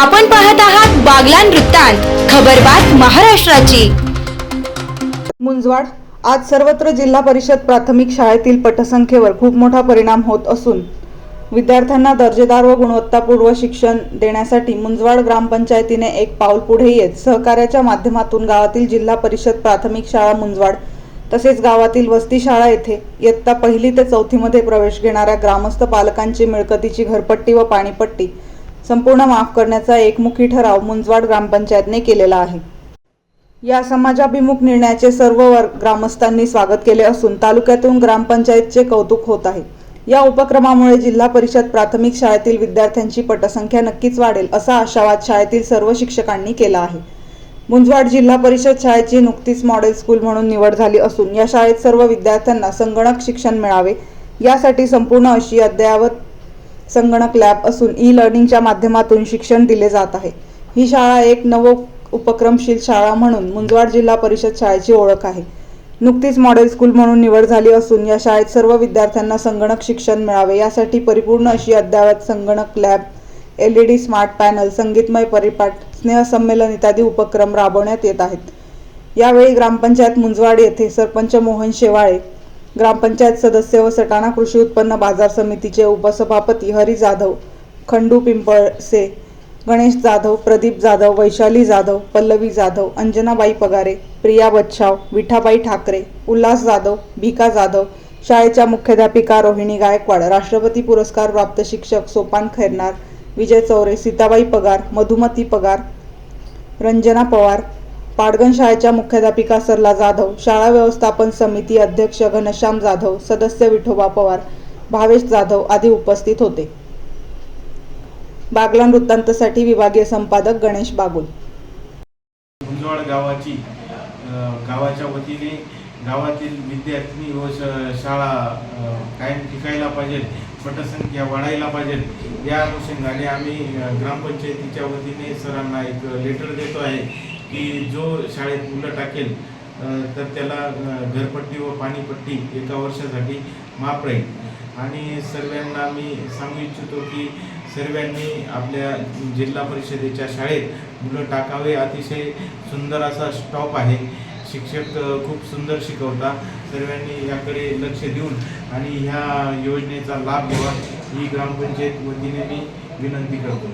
आपण पाहत आहात बागलान वृत्तांत खबरबात महाराष्ट्राची. मुंजवाड आज सर्वत्र जिल्हा परिषद प्राथमिक शाळेतील पटसंख्येवर खूप मोठा परिणाम होत असून विद्यार्थ्यांना दर्जेदार व गुणवत्तापूर्व शिक्षण देण्यासाठी मुंजवाड ग्रामपंचायतीने एक पाऊल पुढे येत. सहकार्याच्या माध्यमातून गावातील जिल्हा परिषद प्राथमिक शाळा मुंजवाड तसेच गावातील वस्ती शाळा येथे इयत्ता पहिली ते चौथीमध्ये प्रवेश घेणाऱ्या ग्रामस्थ पालकांची मिळकतीची घरपट्टी व पाणीपट्टी संपूर्ण माफ करण्याचा एकमुखी ठराव मुंजवाड ग्रामपंचायतने केलेला आहे. या समाजाभिमुख निर्णयाचे सर्व वर्ग ग्रामस्थांनी स्वागत केले असून तालुक्यातून ग्रामपंचायतचे कौतुक होत आहे. या उपक्रमामुळे जिल्हा परिषद प्राथमिक शाळेतील विद्यार्थ्यांची पटसंख्या नक्कीच वाढेल असा आशावाद शाळेतील सर्व शिक्षकांनी केला आहे. मुंजवाड जिल्हा परिषद शाळेची नुकतीच मॉडेल स्कूल म्हणून निवड झाली असून या शाळेत सर्व विद्यार्थ्यांना संगणक शिक्षण मिळावे यासाठी संपूर्ण अशी अद्ययावत संगणक लॅब असून ई लर्निंगच्या माध्यमातून शिक्षण दिले जात आहे. ही शाळा एक नव उपक्रमशील शाळा म्हणून मुंजवाड जिल्हा परिषद शाळेची ओळख आहे. नुकतीच मॉडेल स्कूल म्हणून निवड झाली असून या शाळेत सर्व विद्यार्थ्यांना संगणक शिक्षण मिळावे. यासाठी परिपूर्ण अशी अद्ययावत संगणक lab L E D smart panel संगीतमय परिपाठ स्नेहसंमेलन इत्यादी उपक्रम राबवण्यात येत आहेत. यावेळी ग्रामपंचायत मुंजवाड येथे सरपंच मोहन शेवाळे ग्रामपंचायत सदस्य व सटाणा कृषी उत्पन्न बाजार समितीचे उपसभापती हरी जाधव खंडू पिंपळसे गणेश जाधव प्रदीप जाधव वैशाली जाधव पल्लवी जाधव अंजनाबाई पगारे प्रिया बच्छाव विठाबाई ठाकरे उल्हास जाधव भिका जाधव शाळेच्या मुख्याध्यापिका रोहिणी गायकवाड राष्ट्रपती पुरस्कार प्राप्त शिक्षक सोपान खैरनार विजय चौरे सीताबाई पगार मधुमती पगार रंजना पवार पाडगण शाळेच्या मुख्याध्यापिका सरला जाधव शाळा व्यवस्थापन समिती अध्यक्ष घनश्याम जाधव सदस्य विठोबा पवार भावेश जाधव आदी उपस्थित होते. बागला वृत्तांतसाठी विभागीय संपादक गणेश बागुल. गुंजवाड गावाची गावाच्या वतीने गावातील विद्यार्थी व शाळा कायम टिकायला पाहिजे पटसंख्या वाढायला पाहिजे या अनुषंगाने आम्ही ग्रामपंचायतीच्या वतीने सरांना एक लेटर देतो आहे. की जो शाळेत मुलं टाकेल तर त्याला घरपट्टी व पाणीपट्टी एका वर्षासाठी माफ राहील. आणि सर्वांना मी सांगू इच्छितो की सर्वांनी आपल्या जिल्हा परिषदेच्या शाळेत मुलं टाकावे. अतिशय सुंदर असा स्टॉप आहे. शिक्षक खूप सुंदर शिकवतात सर्वांनी याकडे लक्ष देऊन आणि ह्या योजनेचा लाभ घ्यावा. ही ग्रामपंचायत वतीने मी विनंती करतो.